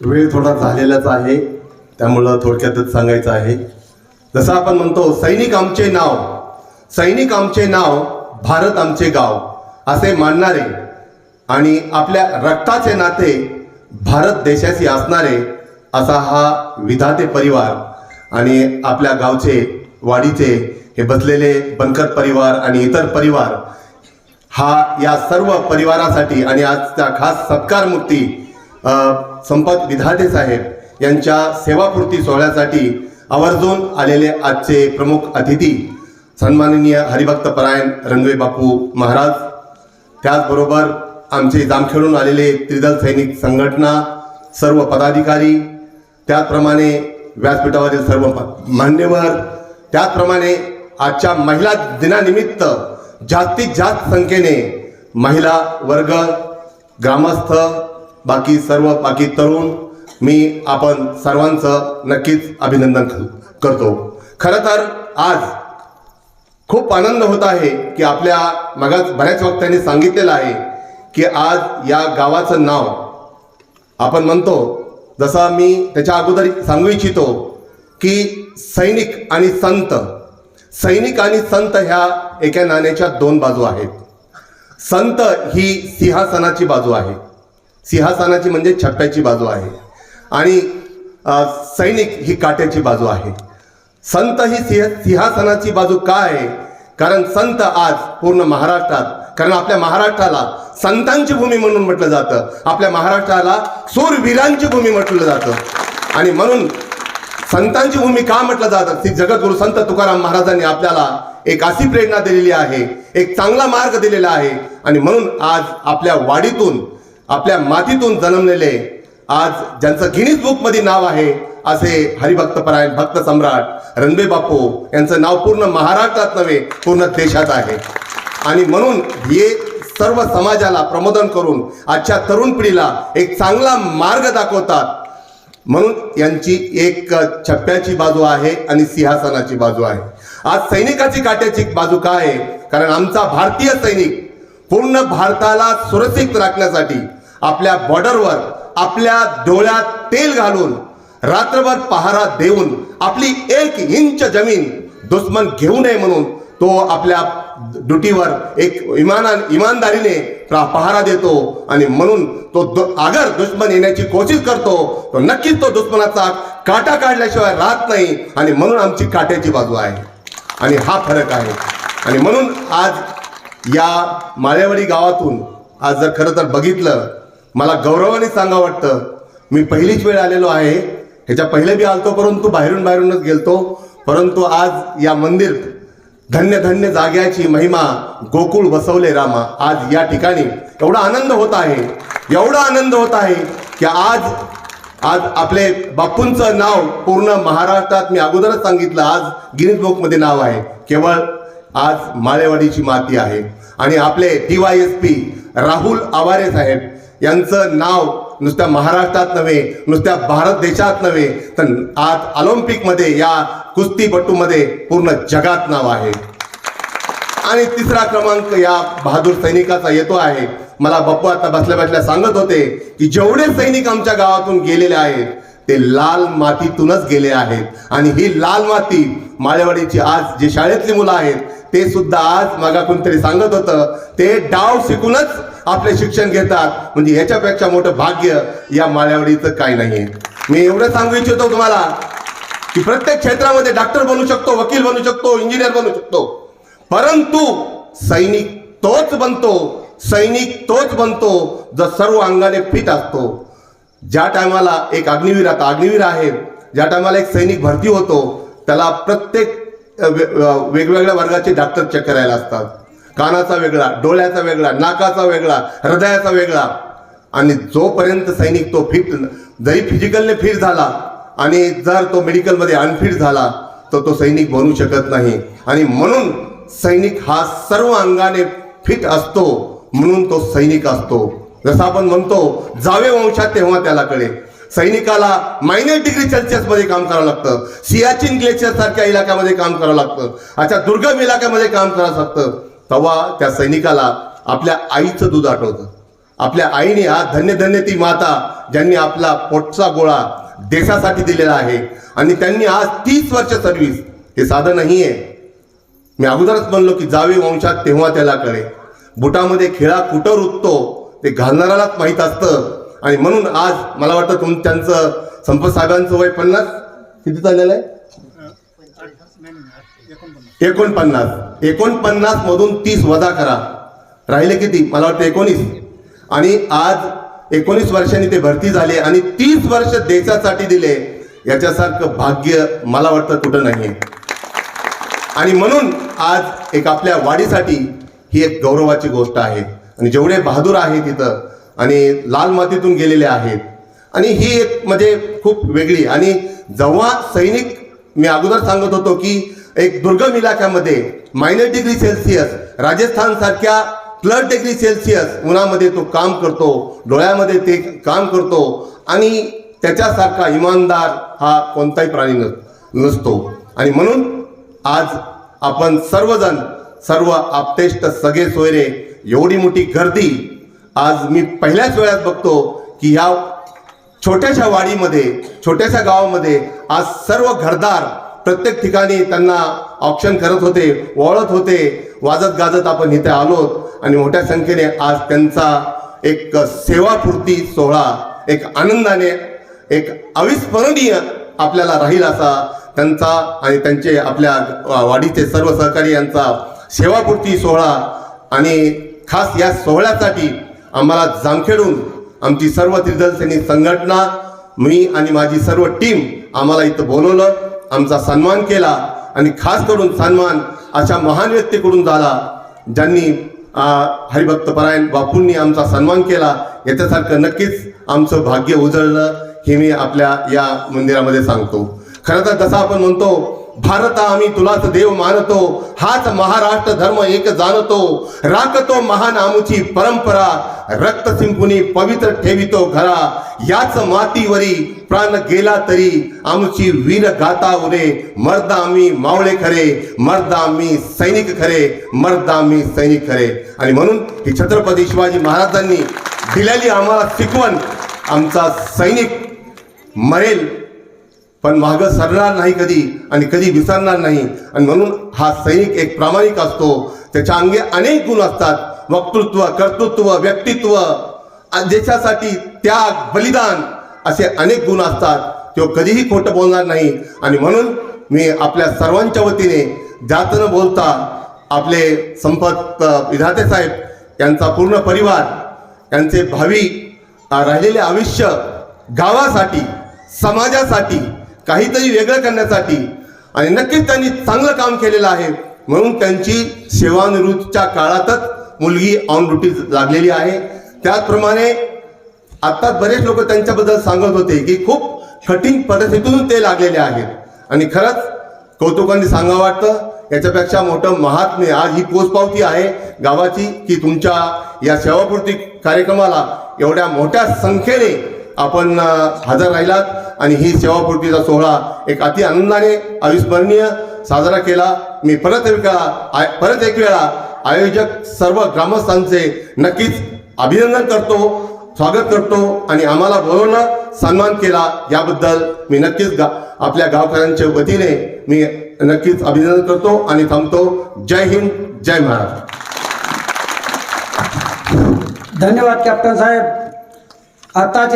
वेळ थोडा झालेलाच आहे. त्यामुळं थोडक्यातच सांगायचं आहे. जसं आपण म्हणतो सैनिक आमचे नाव सैनिक आमचे नाव भारत आमचे गाव असे मानणारे आणि आपल्या रक्ताचे नाते भारत देशाशी असणारे असा हा विधाते परिवार आणि आपल्या गावचे वाडीचे हे बसलेले बनकर परिवार आणि इतर परिवार हा या सर्व परिवारासाठी आणि आजचा खास सत्कारमूर्ती संपत विधाते साहेब यांच्या सेवापूर्ती सोहळ्यासाठी आवर्जून आलेले आजचे प्रमुख अतिथी सन्माननीय हरिभक्त परायण रणवे बापू महाराज. त्याचबरोबर आमचे जामखेडून आलेले त्रिदल सैनिक संघटना सर्व पदाधिकारी त्याचप्रमाणे व्यासपीठावरील सर्व मान्यवर त्याचप्रमाणे आजच्या महिला दिनानिमित्त जास्तीत जास्त संख्येने महिला वर्ग ग्रामस्थ बाकी सर्व बाकी तरुण मी आपण सर्वांचं नक्कीच अभिनंदन करतो. खरं तर आज खूप आनंद होत आहे की आपल्या मगाच बऱ्याच वक्त्यांनी सांगितलेलं आहे की आज या गावाचं नाव आपण म्हणतो जसं मी त्याच्या अगोदर सांगू इच्छितो की सैनिक आणि संत सैनिक आणि संत ह्या एका नाण्याच्या दोन बाजू आहेत. संत ही सिंहासनाची बाजू आहे. सिंहासनाची म्हणजे छप्प्याची बाजू आहे. आणि सैनिक ही काट्याची बाजू आहे. संत ही सिंह सिंहासनाची बाजू का आहे? कारण संत आज पूर्ण महाराष्ट्रात कारण आपल्या महाराष्ट्राला संतांची भूमी म्हणून म्हटलं जातं. आपल्या महाराष्ट्राला सूरवीरांची भूमी म्हटलं जातं. आणि म्हणून संतांची भूमी का म्हटलं जातं? ती जगद्गुरु संत तुकाराम महाराजांनी आपल्याला एक अशी प्रेरणा दिलेली आहे एक चांगला मार्ग दिलेला आहे. आणि म्हणून आज आपल्या वाडीतून आपल्या मातीतून जन्मलेले आज ज्यांचं गिनीज बुकमध्ये नाव आहे असे हरिभक्त परायण भक्त सम्राट रणबे बापू यांचं नाव पूर्ण महाराष्ट्रात नव्हे पूर्ण देशात आहे. आणि म्हणून हे सर्व समाजाला प्रमोदन करून आजच्या तरुण पिढीला एक चांगला मार्ग दाखवतात. म्हणून यांची एक छप्प्याची बाजू आहे आणि सिंहासनाची बाजू आहे. आज सैनिकाची काट्याची बाजू काय आहे? कारण आमचा भारतीय सैनिक पूर्ण भारताला सुरक्षित राखण्यासाठी आपल्या बॉर्डरवर आपल्या डोळ्यात तेल घालून रात्रभर पहारा देऊन आपली एक इंच जमीन दुश्मन घेऊ नये म्हणून तो आपल्या ड्युटीवर एक इमाना इमानदारीने पहारा देतो आणि म्हणून तो अगर दुश्मन येण्याची कोशिश करतो तो नक्कीच तो दुश्मनाचा काटा काढल्याशिवाय राहत नाही आणि म्हणून आमची काट्याची बाजू आहे. आणि हा फरक आहे. आणि म्हणून आज या माळेवाडी गावातून आज जर खरं तर बघितलं मला गौरवाने सांगा वाटतं मी पहिलीच वेळ आलेलो आहे. ह्याच्या पहिले बी आलतो परंतु बाहेरून बाहेरूनच गेलतो. परंतु आज या मंदिर धन्य धन्य जाग्याची महिमा गोकुळ बसवले रामा. आज या ठिकाणी एवढा आनंद होत आहे एवढा आनंद होत आहे की आज आज आपले बापूंचं नाव पूर्ण महाराष्ट्रात मी अगोदरच सांगितलं आज गिनीज बुकमध्ये नाव आहे. केवळ आज माळेवाडीची माती आहे. आणि आपले D Y S P Rahul Aware साहेब यांचं नाव नुसत्या महाराष्ट्रात नव्हे नुसत्या भारत देशात नव्हे तर आज ऑलिम्पिकमध्ये या कुस्तीपटूमध्ये पूर्ण जगात नाव आहे. आणि तिसरा क्रमांक या बहादूर सैनिकाचा येतो आहे. मला बप्पू आता बसल्या बसल्या सांगत होते की जेवढे सैनिक आमच्या गावातून गेलेले आहेत ते लाल मातीतूनच गेले आहेत. आणि ही लाल माती माळेवाडीची आज जे शाळेतली मुलं आहेत ते सुद्धा आज मागा कोणतरी सांगत होतं. ते डाव शिकूनच आपले शिक्षण घेतात. म्हणजे याच्यापेक्षा मोठं भाग्य या माळ्यावडीचं काय नाहीये. मी एवढं सांगू इच्छितो तुम्हाला की प्रत्येक क्षेत्रामध्ये डॉक्टर बनू शकतो वकील बनू शकतो इंजिनियर बनू शकतो. परंतु सैनिक तोच बनतो सैनिक तोच बनतो जो सर्व अंगाने फिट असतो. ज्या टायमाला एक अग्निवीर आता अग्निवीर आहे. ज्या टायमाला एक सैनिक भरती होतो त्याला प्रत्येक वेगवेगळ्या वर्गाचे डॉक्टर चेक करायला असतात. कानाचा वेगळा डोळ्याचा वेगळा नाकाचा वेगळा हृदयाचा वेगळा. आणि जोपर्यंत सैनिक तो फिट जरी फिजिकलने फिट झाला आणि जर तो मेडिकलमध्ये अनफिट झाला तर तो सैनिक बनू शकत नाही. आणि म्हणून सैनिक हा सर्व अंगाने फिट असतो म्हणून तो सैनिक असतो. जसं आपण म्हणतो जावे वंशात तेव्हा त्याला कळे. सैनिकाला मायनस डिग्री सेल्सिअसमध्ये काम करावं लागतं. सियाचिन ग्लेशियर सारख्या इलाक्यामध्ये काम करावं लागतं. अशा दुर्गम इलाक्यामध्ये काम करावं लागतं. तेव्हा त्या सैनिकाला आपल्या आईचं दूध आठवतं. आपल्या आईने हा धन्य धन्य ती माता ज्यांनी आपला पोटचा गोळा देशासाठी दिलेला आहे आणि त्यांनी आज तीस वर्ष सर्व्हिस हे साधं नाही आहे मी अगोदरच म्हणलो की जावे वंशात तेव्हा त्याला कळे. बुटामध्ये खेळा कुठं रुततो ते घालणाऱ्यालाच माहीत असतं. आणि म्हणून आज मला वाटतं तुम त्यांचं संपत साहेबांचं वय पन्नास. किती चाललेलं आहे? एकोणपन्नास. एकोणपन्नास मधून तीस वजा करा. राहिले किती? मला वाटतं एकोणीस. आणि आज एकोणीस वर्षांनी ते भरती झाले आणि तीस वर्ष देशासाठी दिले. याच्यासारखं भाग्य मला वाटतं कुठं नाही आणि म्हणून आज एक आपल्या वाढीसाठी ही एक गौरवाची गोष्ट आहे. आणि जेवढे बहादूर आहे तिथं आणि लाल मातीतून गेलेले आहेत. आणि ही एक म्हणजे खूप वेगळी. आणि जेव्हा सैनिक मी अगोदर सांगत होतो की एक दुर्गम इलाक्यामध्ये मायनस डिग्री सेल्सिअस राजस्थानसारख्या प्लस डिग्री सेल्सिअस उन्हामध्ये तो काम करतो डोळ्यामध्ये ते काम करतो आणि त्याच्यासारखा इमानदार हा कोणताही प्राणी नस नसतो. आणि म्हणून आज आपण सर्वजण सर्व आपतेष्ट सगळे सोयरे एवढी मोठी गर्दी आज मी पहिल्याच वेळात बघतो की ह्या छोट्याशा वाडीमध्ये छोट्याशा गावामध्ये आज सर्व घरदार प्रत्येक ठिकाणी त्यांना ऑप्शन करत होते वळत होते. वाजत गाजत आपण इथे आलोत आणि मोठ्या संख्येने आज त्यांचा एक सेवापूर्ती सोहळा एक आनंदाने एक अविस्मरणीय आपल्याला राहील असा त्यांचा आणि त्यांचे आपल्या वाडीचे सर्व सहकारी यांचा सेवापूर्ती सोहळा आणि खास या सोहळ्यासाठी आम्हाला जामखेडून आमची सर्व त्रिदल संघटना मी आणि माझी सर्व टीम आम्हाला इथं बोलवलं आमचा सन्मान केला आणि खास करून सन्मान अशा महान व्यक्तीकडून झाला ज्यांनी हरिभक्तपरायण बापूंनी आमचा सन्मान केला. याच्यासारखं नक्कीच आमचं भाग्य उजळलं हे मी आपल्या या मंदिरामध्ये सांगतो. खरं तर जसं आपण म्हणतो भारत आम्ही तुलाच देव मानतो हाच महाराष्ट्र धर्म एक जाणतो. राखतो महान आमुची परंपरा रक्त सिंपुनी पवित्र ठेवितो घरा. याच मातीवरी प्राण गेला तरी आमची वीर गाता उरे मर्द आम्ही मावळे खरे मर्द आम्ही सैनिक खरे मर्द आम्ही सैनिक खरे. आणि म्हणून ही छत्रपती शिवाजी महाराजांनी दिलेली आम्हाला शिकवण आमचा सैनिक मरेल. पण मागं सरणार नाही कधी आणि कधी विसरणार नाही. आणि म्हणून हा सैनिक एक प्रामाणिक असतो. त्याच्या अंगे अनेक गुण असतात. वक्तृत्व कर्तृत्व व्यक्तित्व देशासाठी त्याग बलिदान असे अनेक गुण असतात. तो कधीही खोटं बोलणार नाही. आणि म्हणून मी आपल्या सर्वांच्या वतीने जात न बोलता आपले संपत विधाते साहेब यांचा पूर्ण परिवार यांचे भावी राहिलेले आयुष्य गावासाठी समाजासाठी काहीतरी वेगळं करण्यासाठी. आणि नक्कीच त्यांनी चांगलं काम केलेलं आहे. म्हणून त्यांची सेवानिवृत्तीच्या काळातच मुलगी ऑन ड्युटी लागलेली आहे. त्याचप्रमाणे आता बरेच लोक त्यांच्याबद्दल सांगत होते की खूप कठीण परिस्थितीतून ते लागलेले आहेत. आणि खरंच कौतुकाने सांगावं वाटतं. याच्यापेक्षा मोठं महात्म्य आज ही पोचपावती आहे गावाची की तुमच्या या सेवापूर्ती कार्यक्रमाला एवढ्या मोठ्या संख्येने आपण हजर राहिलात आणि ही सेवापूर्तीचा सोहळा एक अति आनंदाने अविस्मरणीय साजरा केला. मी परत एक वेळा परत एक वेळा आयोजक सर्व ग्रामस्थांचे नक्कीच अभिनंदन करतो स्वागत करतो आणि आम्हाला बोलवणं सन्मान केला. याबद्दल मी नक्कीच गा आपल्या गावकऱ्यांच्या वतीने मी नक्कीच अभिनंदन करतो आणि थांबतो. जय हिंद जय महाराष्ट्र. धन्यवाद कॅप्टन साहेब. आताचे